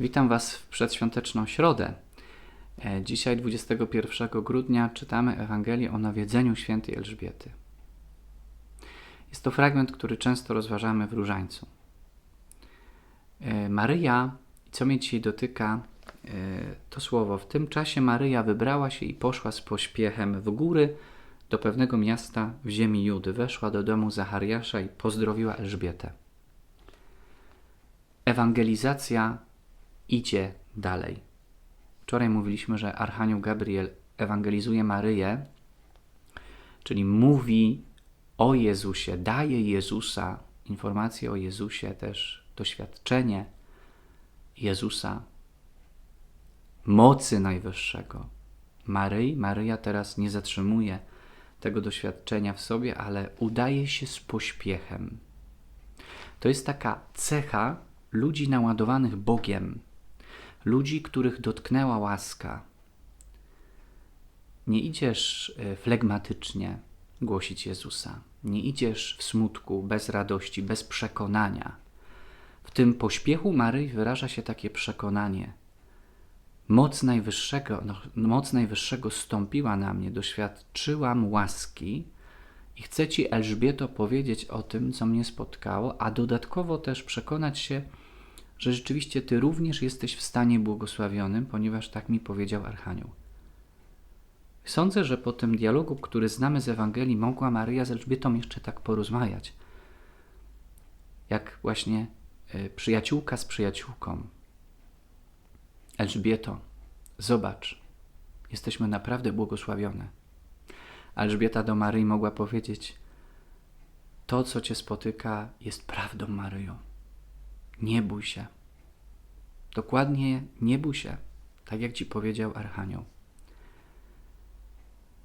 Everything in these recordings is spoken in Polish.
Witam Was w przedświąteczną środę. E, Dzisiaj, 21 grudnia, czytamy Ewangelię o nawiedzeniu świętej Elżbiety. Jest to fragment, który często rozważamy w różańcu. E, Maryja, co mnie dzisiaj dotyka, e, to słowo. W tym czasie Maryja wybrała się i poszła z pośpiechem w góry do pewnego miasta w ziemi Judy. Weszła do domu Zachariasza i pozdrowiła Elżbietę. Ewangelizacja idzie dalej. Wczoraj mówiliśmy, że Archanioł Gabriel ewangelizuje Maryję, czyli mówi o Jezusie, daje Jezusa, informacje o Jezusie, też doświadczenie Jezusa, mocy Najwyższego. Maryi, Maryja teraz nie zatrzymuje tego doświadczenia w sobie, ale udaje się z pośpiechem. To jest taka cecha ludzi naładowanych Bogiem, ludzi, których dotknęła łaska. Nie idziesz e, flegmatycznie głosić Jezusa. Nie idziesz w smutku, bez radości, bez przekonania. W tym pośpiechu Maryi wyraża się takie przekonanie. Moc Najwyższego, no, moc Najwyższego stąpiła na mnie, doświadczyłam łaski i chcę Ci, Elżbieto, powiedzieć o tym, co mnie spotkało, a dodatkowo też przekonać się, że rzeczywiście Ty również jesteś w stanie błogosławionym, ponieważ tak mi powiedział Archanioł. Sądzę, że po tym dialogu, który znamy z Ewangelii, mogła Maryja z Elżbietą jeszcze tak porozmawiać. Jak właśnie y, przyjaciółka z przyjaciółką. Elżbieto, zobacz, jesteśmy naprawdę błogosławione. Elżbieta do Maryi mogła powiedzieć: To, co cię spotyka, jest prawdą, Maryjo. Nie bój się. Dokładnie nie bój się, tak jak ci powiedział Archanioł.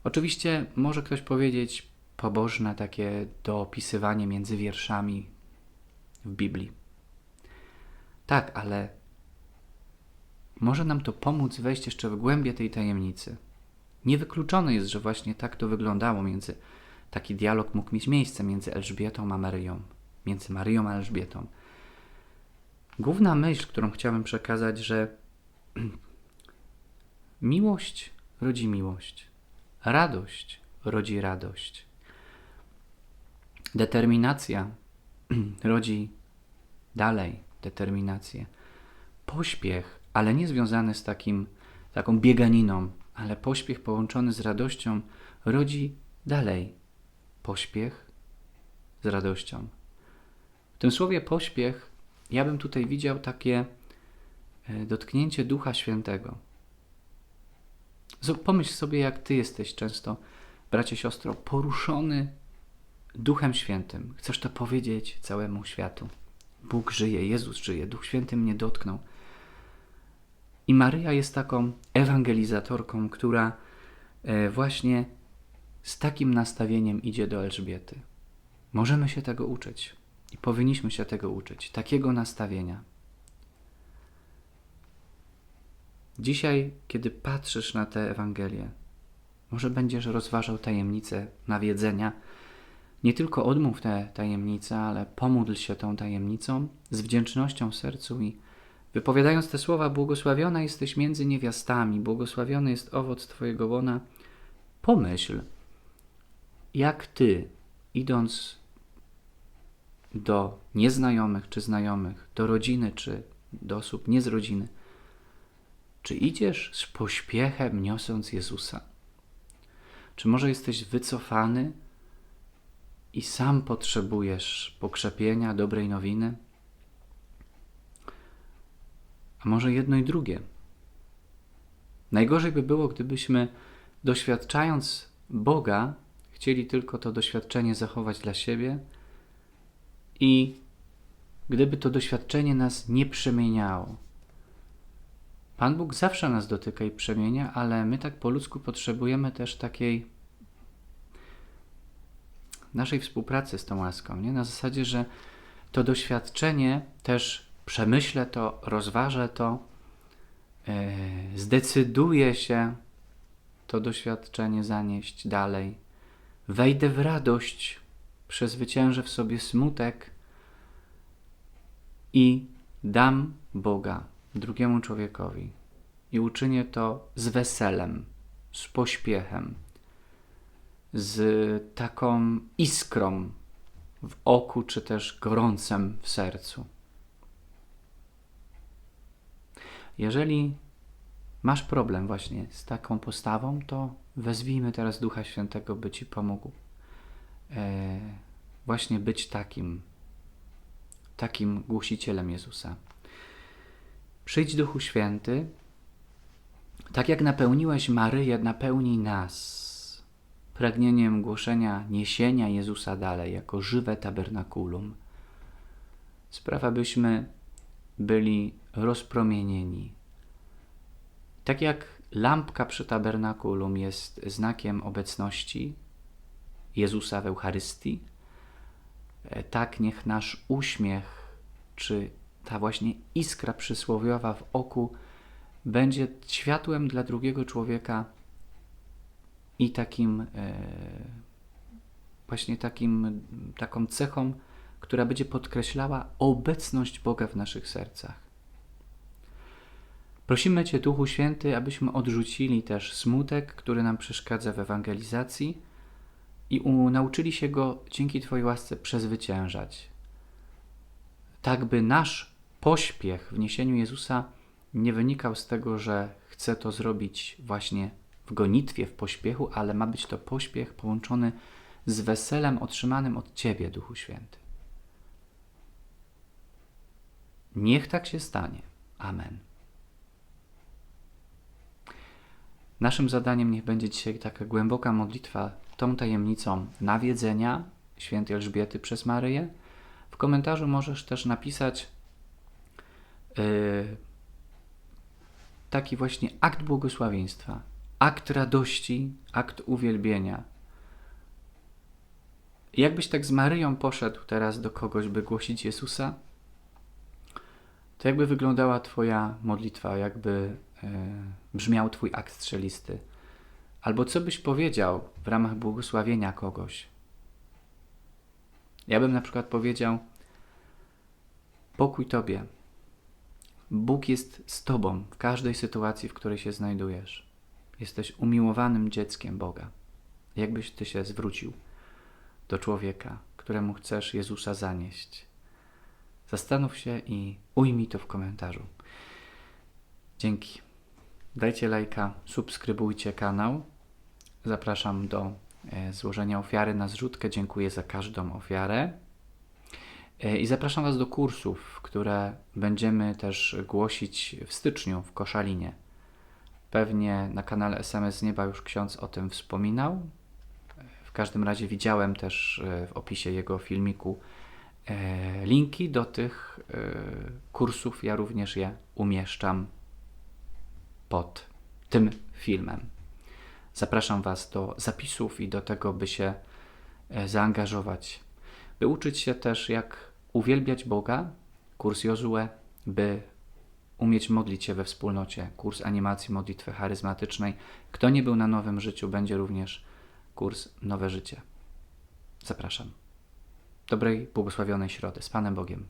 Oczywiście może ktoś powiedzieć pobożne takie doopisywanie między wierszami w Biblii. Tak, ale może nam to pomóc wejść jeszcze w głębie tej tajemnicy. Niewykluczone jest, że właśnie tak to wyglądało między taki dialog mógł mieć miejsce między Elżbietą a Maryją, między Maryją a Elżbietą. Główna myśl, którą chciałem przekazać, że miłość rodzi miłość, radość rodzi radość, determinacja rodzi dalej determinację, pośpiech, ale nie związany z takim, taką bieganiną, ale pośpiech połączony z radością rodzi dalej pośpiech z radością. W tym słowie pośpiech ja bym tutaj widział takie e, dotknięcie Ducha Świętego. Pomyśl sobie, jak ty jesteś często, bracie, siostro, poruszony Duchem Świętym. Chcesz to powiedzieć całemu światu. Bóg żyje, Jezus żyje, Duch Święty mnie dotknął. I Maryja jest taką ewangelizatorką, która e, właśnie z takim nastawieniem idzie do Elżbiety. Możemy się tego uczyć. I powinniśmy się tego uczyć, takiego nastawienia. Dzisiaj, kiedy patrzysz na tę Ewangelię, może będziesz rozważał tajemnicę nawiedzenia. Nie tylko odmów tę tajemnicę, ale pomódl się tą tajemnicą z wdzięcznością w sercu i wypowiadając te słowa, błogosławiona jesteś między niewiastami, błogosławiony jest owoc Twojego łona. Pomyśl, jak Ty, idąc do nieznajomych czy znajomych, do rodziny czy do osób nie z rodziny? Czy idziesz z pośpiechem niosąc Jezusa? Czy może jesteś wycofany i sam potrzebujesz pokrzepienia, dobrej nowiny? A może jedno i drugie? Najgorzej by było, gdybyśmy doświadczając Boga, chcieli tylko to doświadczenie zachować dla siebie i gdyby to doświadczenie nas nie przemieniało. Pan Bóg zawsze nas dotyka i przemienia, ale my tak po ludzku potrzebujemy też takiej naszej współpracy z tą łaską, nie? Na zasadzie, że to doświadczenie też przemyślę to, rozważę to, yy, zdecyduję się to doświadczenie zanieść dalej, wejdę w radość przezwyciężę w sobie smutek i dam Boga drugiemu człowiekowi i uczynię to z weselem, z pośpiechem, z taką iskrą w oku, czy też gorącem w sercu. Jeżeli masz problem właśnie z taką postawą, to wezwijmy teraz Ducha Świętego, by Ci pomógł e, właśnie być takim, takim głosicielem Jezusa. Przyjdź Duchu Święty, tak jak napełniłeś Maryję, napełnij nas pragnieniem głoszenia, niesienia Jezusa dalej jako żywe tabernakulum. Sprawa, byśmy byli rozpromienieni. Tak jak lampka przy tabernakulum jest znakiem obecności Jezusa w Eucharystii, tak niech nasz uśmiech, czy ta właśnie iskra przysłowiowa w oku będzie światłem dla drugiego człowieka i takim e, właśnie takim, taką cechą, która będzie podkreślała obecność Boga w naszych sercach. Prosimy Cię, Duchu Święty, abyśmy odrzucili też smutek, który nam przeszkadza w ewangelizacji i nauczyli się go dzięki Twojej łasce przezwyciężać. Tak by nasz pośpiech w niesieniu Jezusa nie wynikał z tego, że chce to zrobić właśnie w gonitwie, w pośpiechu, ale ma być to pośpiech połączony z weselem otrzymanym od Ciebie, Duchu Święty. Niech tak się stanie. Amen. Naszym zadaniem niech będzie dzisiaj taka głęboka modlitwa tą tajemnicą nawiedzenia świętej Elżbiety przez Maryję. W komentarzu możesz też napisać yy, taki właśnie akt błogosławieństwa, akt radości, akt uwielbienia. Jakbyś tak z Maryją poszedł teraz do kogoś, by głosić Jezusa, to jakby wyglądała Twoja modlitwa, jakby e, brzmiał Twój akt strzelisty. Albo co byś powiedział w ramach błogosławienia kogoś? Ja bym na przykład powiedział: Pokój Tobie. Bóg jest z Tobą w każdej sytuacji, w której się znajdujesz. Jesteś umiłowanym dzieckiem Boga. Jakbyś Ty się zwrócił do człowieka, któremu chcesz Jezusa zanieść. Zastanów się i ujmij to w komentarzu. Dzięki. Dajcie lajka, subskrybujcie kanał. Zapraszam do e, złożenia ofiary na zrzutkę. Dziękuję za każdą ofiarę. E, I zapraszam Was do kursów, które będziemy też głosić w styczniu w Koszalinie. Pewnie na kanale SMS z Nieba już ksiądz o tym wspominał. W każdym razie widziałem też e, w opisie jego filmiku linki do tych kursów. Ja również je umieszczam pod tym filmem. Zapraszam Was do zapisów i do tego, by się zaangażować by uczyć się też, jak uwielbiać Boga, kurs Jozue, by umieć modlić się we wspólnocie, kurs animacji modlitwy charyzmatycznej. Kto nie był na Nowym Życiu, będzie również kurs Nowe Życie. Zapraszam. Dobrej, błogosławionej środy. Z Panem Bogiem.